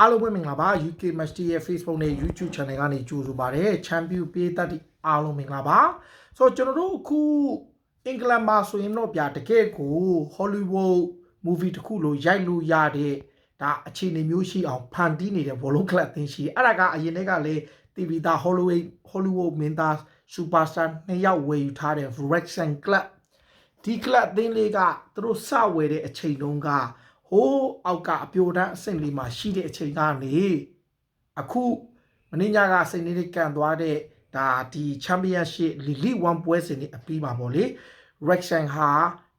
အားလုံးပဲမင်္ဂလာပါ UK Match ရဲ့ Facebook နဲ့ YouTube Channel ကနေကြိုဆိုပါရစေ Champion ပေးတတ်တဲ့အားလုံးမင်္ဂလာပါဆိုတော့ကျွန်တော်တို့အခုအင်္ဂလန်မှာဆိုရင်တော့ဗျာတကယ်ကို Hollywood movie တစ်ခုလိုရိုက်လို့ရတဲ့ဒါအခြေအနေမျိုးရှိအောင်ဖန်တီးနေတဲ့ဘောလုံးကလပ်အသင်းရှိအဲ့ဒါကအရင်တည်းကလေ TV သား Hollywood Hollywood မင်းသား Superstar နှစ်ယောက်ဝယ်ယူထားတဲ့ Wrexham Club ဒီကလပ်အသင်းလေးကသူတို့စဝယ်တဲ့အချိန်တုန်းက ဟိုးအောက်ကအပြိုတန်းအဆင့်လေးမှာရှိတဲ့အချိန်ကနေအခုမင်းညာကစိတ်နေလေးကန်သွားတဲ့ဒါဒီ Championship League 1ပွဲစဉ်တွေအပြီးမှာပေါ့လေ Wrexham ဟာ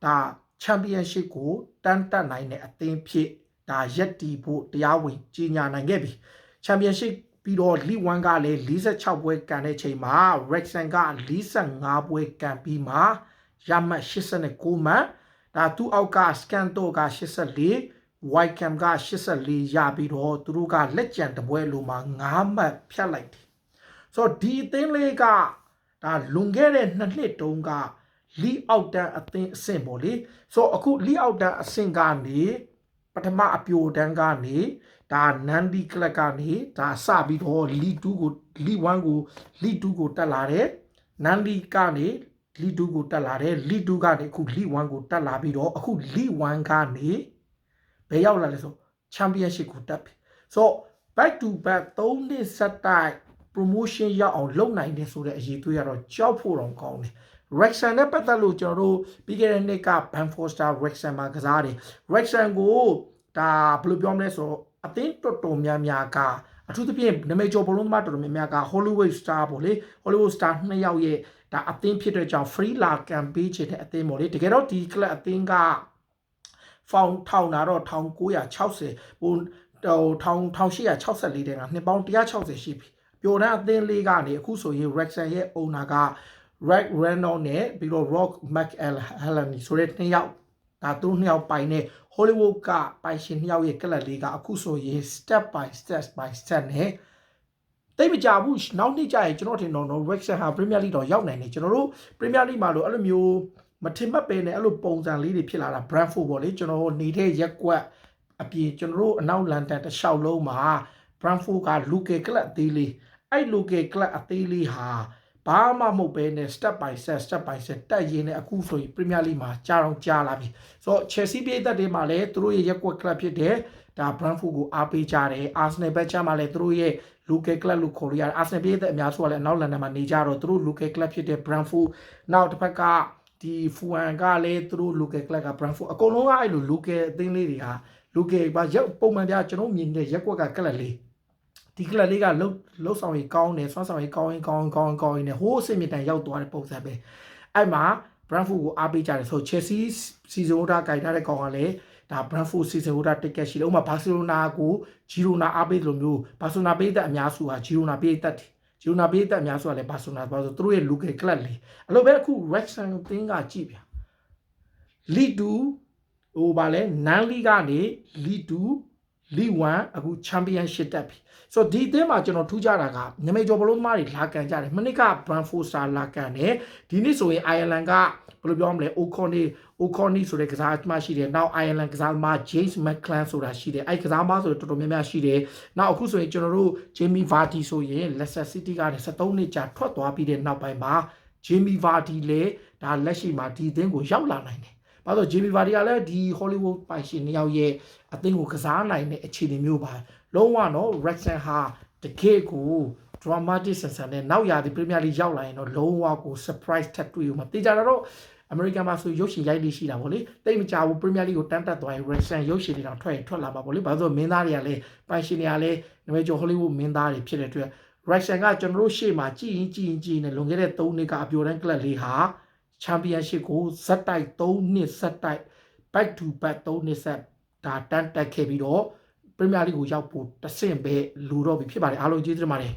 ဒါ Championship ကိုတန်းတက်နိုင်တဲ့အသင်းဖြစ်ဒါရက်တီဖို့တရားဝင်ကြီးညာနိုင်ခဲ့ပြီ Championship ပြီးတော့ League 1ကလည်း46ပွဲကန်တဲ့ချိန်မှာ Wrexham က45ပွဲကန်ပြီးမှရမှတ်89မှတ် ဒါသူ့အောက်က Scanto က84 Wycam က84ရပြီးတော့သူတို့ကလက်ကျန်တပွဲလိုမှာ9မှတ်ဖြတ်လိုက်တယ်ဆိုတော့ဒီအသင်းလေးကဒါလွန်ခဲ့တဲ့နှစ်နှစ်တုန်းကလီအောက်တန်းအသင်းအဆင့်ပေါ့လေဆိုတော့အခုလီအောက်တန်းအဆင့်ကနေပထမအပြိုတန်းကနေဒါနန်ဒီကလပ်ကနေဒါစပြီးတော့လီ2ကိုလီ1ကိုလီ2ကိုတက်လာတယ်နန်ဒီကနေ လီ2ကိုတက်လာတယ်လီ2ကနေအခုလီ1ကိုတက်လာပြီးတော့အခုလီ1ကနေဘယ်ရောက်လာလဲဆိုချန်ပီယံရှစ်ကိုတက်ပြီဆိုတော့ back to back 3နှစ်ဆက်တိုက် promotion ရောက်အောင်လုပ်နိုင်တယ်ဆိုတဲ့အရေးသွေးကတော့ကြောက်ဖို့တော့ကောင်းတယ် Rexham နဲ့ပတ်သက်လို့ကျွန်တော်တို့ပြီးခဲ့တဲ့နှစ်က Banforster Rexham မှာကစားတယ် Rexham ကိုဒါဘယ်လိုပြောမလဲဆိုတော့အသင်းတော်တော်များများကအထူးသဖြင့်နာမည်ကျော်ဘလုံးသမားတော်တော်များများက Hollywood Star ပေါ့လေ Hollywood Star နှစ်ယောက်ရဲ့ ဒါအသင်းဖြစ်တဲ့ကြောင့် free la campaign ချင်တဲ့အသင်းပေါ့လေတကယ်တော့ဒီ club အသင်းကဖောင်ထောင်တာတော့1960ဟိုထောင်1864တဲ့ကနှစ်ပေါင်း160ရှိပြီပျော်တန်းအသင်းလေးကနေအခုဆိုရင် Rexham ရဲ့ owner က Right Renault နဲ့ပြီးတော့ Rock McElhenney ဆိုတဲ့နှစ်ယောက်ဒါသူနှစ်ယောက်ပိုင်တဲ့ Hollywood ကပိုင်ရှင်နှစ်ယောက်ရဲ့ကလပ်လေးကအခုဆိုရင် step by step by step နဲ့ တိတ်မကြဘူးနောက်နှစ်ကျရင်ကျွန်တော်ထင်တော့ Wrexham ဟာ Premier League တော့ရောက်နိုင်တယ်ကျွန်တော်တို့ Premier League မှာလို့အဲ့လိုမျိုးမထင်မှတ်ပဲနဲ့အဲ့လိုပုံစံလေးတွေဖြစ်လာတာ Brentford ပေါ့လေကျွန်တော်တို့နေတဲ့ရက်ကွက်အပြင်ကျွန်တော်တို့အနောက်လန်ဒန်တစ်လျှောက်လုံးမှာ Brentford က local club အသေးလေးအဲ့ local club အသေးလေးဟာ ဘာမှမဟုတ်ပဲနဲ့ step by step step by step တက်ရင်းနဲ့အခုဆိုရင် Premier League မှာကြားအောင်ကြားလာပြီဆိုတော့ Chelsea ပြည်သက်တွေမှာလည်းသူတို့ရဲ့ရက်ကွက် club ဖြစ်တဲ့ဒါ Brentford ကိုအားပေးကြတယ် Arsenal ဘက်ချမ်းမှာလည်းသူတို့ရဲ့ local club လို့ခေါ်လို့ရတယ် Arsenal ပြည်သက်အများစုကလည်းအနောက်လန်ဒန်မှာနေကြတော့သူတို့ local club ဖြစ်တဲ့ Brentford နောက်တစ်ဖက်ကဒီဖူအန်ကလည်းသူတို့ local club က Brentford အကုန်လုံးကအဲ့လို local အသင်းလေးတွေဟာ local ဘာရက်ပုံမှန်ပြကျွန်တော်မြင်တဲ့ရက်ကွက်ကကလပ်လေး ဒီကလပ်လေးကလှုပ်လှုပ်ဆောင်ရေးကောင်းတယ်ဆွမ်းဆောင်ရေးကောင်းရင်ကောင်းကောင်းကောင်းရင်ဟိုးအဆင့်မြင့်တန်ရောက်သွားတဲ့ပုံစံပဲအဲ့မှာ Brentford ကိုအားပေးကြတယ်ဆို Chelsea season order ကြိုင်ထားတဲ့ကောင်ကလည်းဒါ Brentford season order ticket ရှိတယ်ဥပမာ Barcelona ကို Girona အားပေးတယ်လို့မျိုး Barcelona ပေးတဲ့အများစုဟာ Girona ပေးတတ်တယ်ဂျူနာပေးတဲ့အများစုကလည်းဘာဆိုနာဘာဆိုသူတို့ရဲ့ local club လေးအဲ့လိုပဲအခု Wrexham အသင်းကကြည့်ဗျာ League 2ဟိုဗာလဲနန်လီကနေ League 2 League 1အခု Championship တက်ပြီဆိုတော့ဒီအသင်းမှာကျွန်တော်ထူးခြားတာကနမိတ်ကျော်ဘလုံးသမားတွေလာကန်ကြတယ်မနစ်က Brentford Star လာကန်တယ်ဒီနေ့ဆိုရင် Ireland ကဘယ်လိုပြောမလဲ O'Connell O'Connell ဆိုတဲ့ကစားသမားရှိတယ်နောက် Ireland ကစားသမား James McClan ဆိုတာရှိတယ်အဲ့ကစားသမားဆိုတော့တော်တော်များများရှိတယ်နောက်အခုဆိုရင်ကျွန်တော်တို့ Jamie Vardy ဆိုရင် Leicester City ကနေ73နှစ်ကြာထွက်သွားပြီးတဲ့နောက်ပိုင်းမှာ Jamie Vardy လည်းဒါလက်ရှိမှာဒီအသင်းကိုရောက်လာနိုင်တယ်။ ဘာလို့ Jamie Vardy ကလည်းဒီ Hollywood ပိုင်ရှင်နှစ်ယောက်ရဲ့အသင်းကိုကစားနိုင်တဲ့အခြေအနေမျိုးပါ။လုံးဝတော့ Wrexham ဟာတကယ့်ကို dramatic ဆန်ဆန်နဲ့နောက်ရာသီ Premier League ရောက်လာရင်တော့လုံးဝကို surprise ထပ်တွေ့ဦးမှာတေချာတော့အမေရိကန်မှာဆိုရုပ်ရှင်ရိုက်လေးရှိတာဗောလေတိတ်မကြဘူး Premier League ကိုတန်းတက်သွားရင် Wrexham ရုပ်ရှင်တွေတော့ထွက်ရင်ထွက်လာမှာဗောလေဘာလို့မင်းသားတွေကလည်းပိုင်ရှင်တွေကလည်းနမဲကျော် Hollywood မင်းသားတွေဖြစ်တဲ့အတွက် Wrexham ကကျွန်တော်တို့ရှေ့မှာကြည်ရင်ကြည်ရင်ကြည်နေလွန်ခဲ့တဲ့3နှစ်ကအပြိုတန်းကလပ်လေးဟာ Championship ကိုဇက်တိုက်3နှစ်ဇက်တိုက် back to back 3နှစ်ဆက်ဒါတန်းတက်ခဲ့ပြီးတော့ Premier League ကိုရောက်ဖို့တဆင့်ပဲလူတော့ပြီဖြစ်ပါတယ်အားလုံးကျေးဇူးတင်ပါတယ်